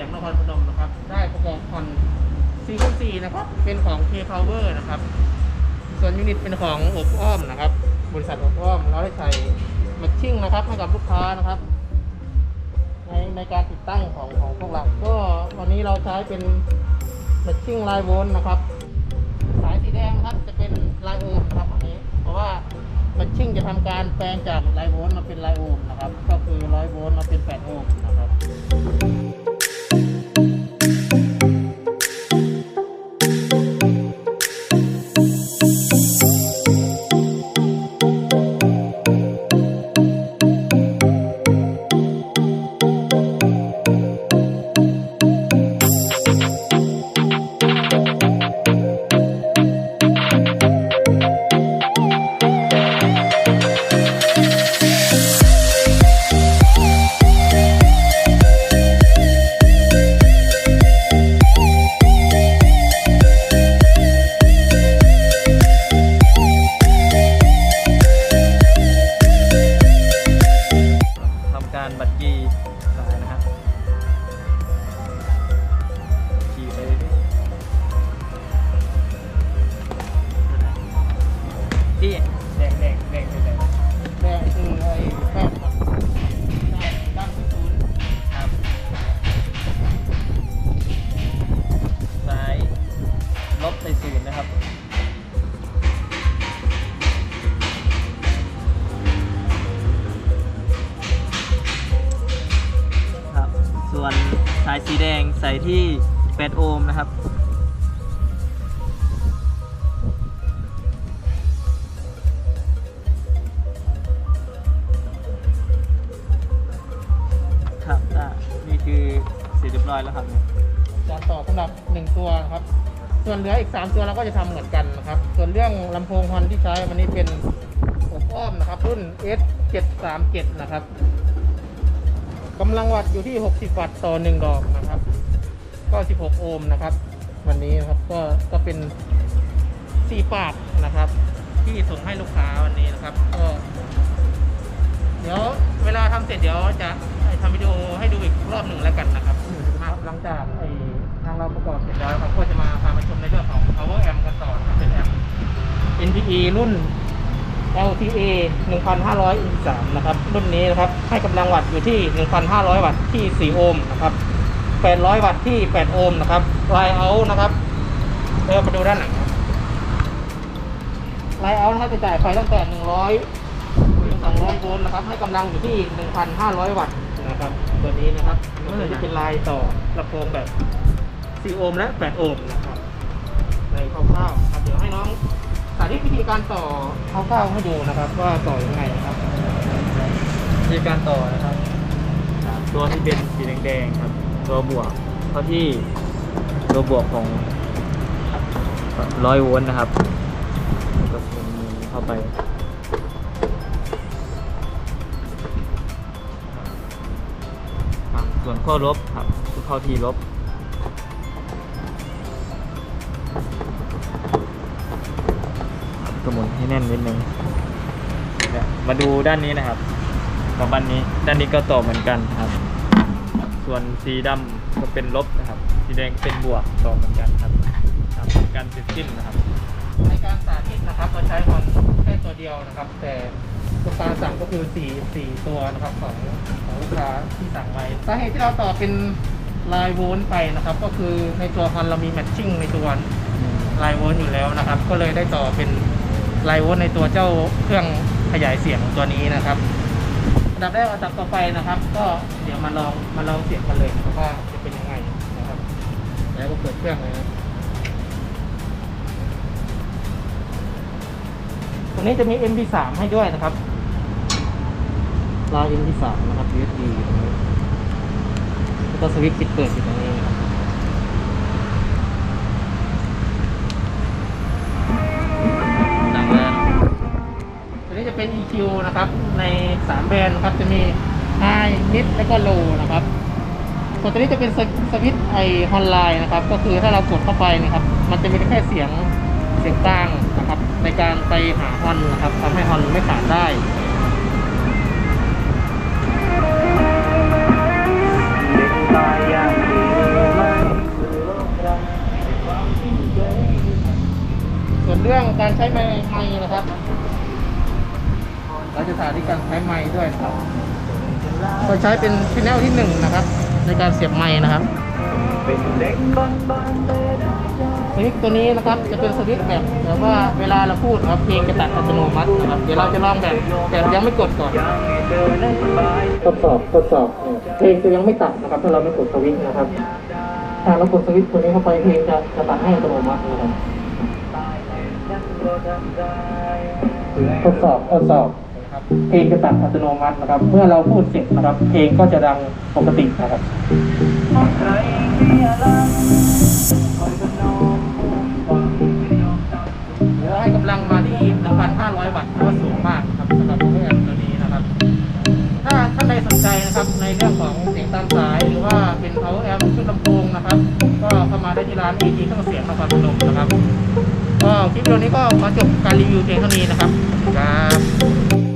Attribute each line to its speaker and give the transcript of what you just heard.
Speaker 1: สียงนครพนมนะครับ ได้ประกอบคอนซีคูซีนะครับ เป็นของ K Power นะครับ ส่วนยูนิตเป็นของอบอ้อมนะครับ บริษัทอบอ้อมเราได้ใช้แมทชิ่งนะครับให้กับลูกค้านะครับ ในในการติดตั้งของของพวกเรา ก็วันนี้เราใช้เป็นแมทชิ่งไลน์โวลต์นะครับ สายสีแดงนะครับจะเป็นไลน์โอห์มครับอันนี้ เพราะว่าแมทชิ่งจะทำการแปลงจากไลน์โวลต์มาเป็นไลน์โอห์มนะครับ ก็คือร้อยโวลต์มาเป็น8โอห์มนะครับ
Speaker 2: วนสายสีแดงใส่ที่ 8 โอห์มนะครับ ครับอะนี่คือเสร็จเรียบร้อยแล้วครับเนี่ย
Speaker 1: การต่อสำหรับหนึ่งตัวนะครับ ส่วนเหลืออีก 3 ตัวเราก็จะทำเหมือนกันนะครับ ส่วนเรื่องลำโพงฮอนที่ใช้วันนี้เป็นอบอ้อมนะครับ รุ่น S 7 3 7 นะครับ กำลังวัตต์อยู่ที่ 60 วัตต์ต่อ 1 ดอกนะครับ ก็ 16 โอห์มนะครับ วันนี้นะครับก็ก็เป็นสี่ปากนะครับ ที่ส่งให้ลูกค้าวันนี้นะครับ ก็ เดี๋ยวเวลาทำเสร็จเดี๋ยวจะทำวิดีโอให้ดูอีกรอบหนึ่งแล้วกันนะครับครับหลังจากไอ้ทางเราประกอบเสร็จแล้วครับก็จะมาพามาชมในเรื่องของ power amp กันต่อนะเป็นแอม NPE รุ่น LTA 1500 E 3นะครับ รุ่นนี้นะครับ ให้กำลังวัตต์อยู่ที่ 1,500 วัตต์ที่ 4 โอห์มนะครับ 800 วัตต์ที่ 8 โอห์มนะครับไลน์เอานะครับเดี๋ยวมาดูด้านหลังไลน์เอานะครับจะจ่ายไฟตั้งแต่ 100 ถึง 200 โวลต์นะครับ ให้กำลังอยู่ที่ 1,500 วัตต์นะครับ ตัวนี้นะครับก็จะเป็นลายต่อลำโพงแบบ 4 โอห์มและ 8 โอห์มนะครับ ในคร่าวๆครับเดี๋ยวให้น้อง สาธิตวิธีการต่อคร่าวๆให้ดูนะครับ ว่าต่อยังไงนะครับ
Speaker 2: วิธีการต่อนะครับอ่าตัวที่เป็นสีแดงๆครับ ตัวบวกเข้าที่ตัวบวกของร้อยโวลต์นะครับแล้วก็เป็นมือเข้าไปครับส่วนข้อลบครับคือเข้าที่ลบ กระหมุนให้แน่นนิดนึงเนี่ยมาดูด้านนี้นะครับของบ้านนี้ด้านนี้ก็ต่อเหมือนกันครับ ส่วนสีดำก็เป็นลบนะครับ สีแดงเป็นบวกต่อเหมือนกันครับครับการเสร็จสิ้นนะครับ
Speaker 1: ในการสาธิตนะครับเราใช้คอนแค่ตัวเดียวนะครับ แต่ลูกค้าสั่งก็คือ4 4ตัวนะครับของของลูกค้าที่สั่งไว้สาเหตุที่เราต่อเป็นลายโวลต์ไปนะครับ ก็คือในตัวคอนเรามีแมทชิ่งในตัวลายโวลต์อยู่แล้วนะครับ ก็เลยได้ต่อเป็น ลายโวลต์ในตัวเจ้าเครื่องขยายเสียงตัวนี้นะครับอันดับแรกอันดับต่อไปนะครับ ก็เดี๋ยวมาลองมาลองเสียงกันเลยนะครับว่าจะเป็นยังไงนะครับ แล้วก็เปิดเครื่องเลยนะตรงนี้จะมี MP3 ให้ด้วยนะครับราย MP3 นะครับ USB ตรงนี้แล้วก็สวิตช์ปิดเปิดอยู่ตรงนี้นะครับดัง คินะครับ ใน 3 แบรนด์ครับจะมีไฮนิดและก็โลนะครับส่วนตัวนี้จะเป็นสวิตไอออนไลน์นะครับ ก็คือถ้าเรากดเข้าไปนะครับ มันจะมีแค่เสียงเสียงตั้งนะครับ ในการไปหาฮอนนะครับทำให้ฮอนไม่ขาดได้
Speaker 3: ส่
Speaker 1: วนเรื่องการใช้ไมค์นะครับ เราจะสาธิตการใช้ไม้ด้วยครับเราใช้เป็นชแนลที่หนึ่งนะครับ ในการเสียบไม้นะครับสวิตตัวนี้นะครับจะเป็นสวิตแบบแบบว่าเวลาเราพูดนะครับเพลงจะตัดอัตโนมัตินะครับ เดี๋ยวเราจะลองแบบแบบยังไม่กดก่อนทดสอบทดสอบเพลงจะยังไม่ตัดนะครับ ถ้าเราไม่กดสวิตนะครับถ้าเรากดสวิตตัวนี้เข้าไปเพลงจะจะตัดให้อัตโนมัตินะครับทดสอบทดสอบ นะครับเพลงจะตัดอัตโนมัตินะครับ เมื่อเราพูดเสร็จนะครับเพลงก็จะดังปกตินะครับเดี๋ยวให้กำลังมาที่1,500 วัตต์ถือว่าสูงมากครับสำหรับโปรแกรมตัวนี้นะครับ ถ้าท่านใดสนใจนะครับในเรื่องของเสียงตามสาย หรือว่าเป็น power amp ชุดลำโพงนะครับ ก็เข้ามาได้ที่ร้าน ET เครื่องเสียงนครพนมนะครับก็คลิปวิดีโอนี้ก็ขอจบการรีวิวเพียงเท่านี้นะครับครับ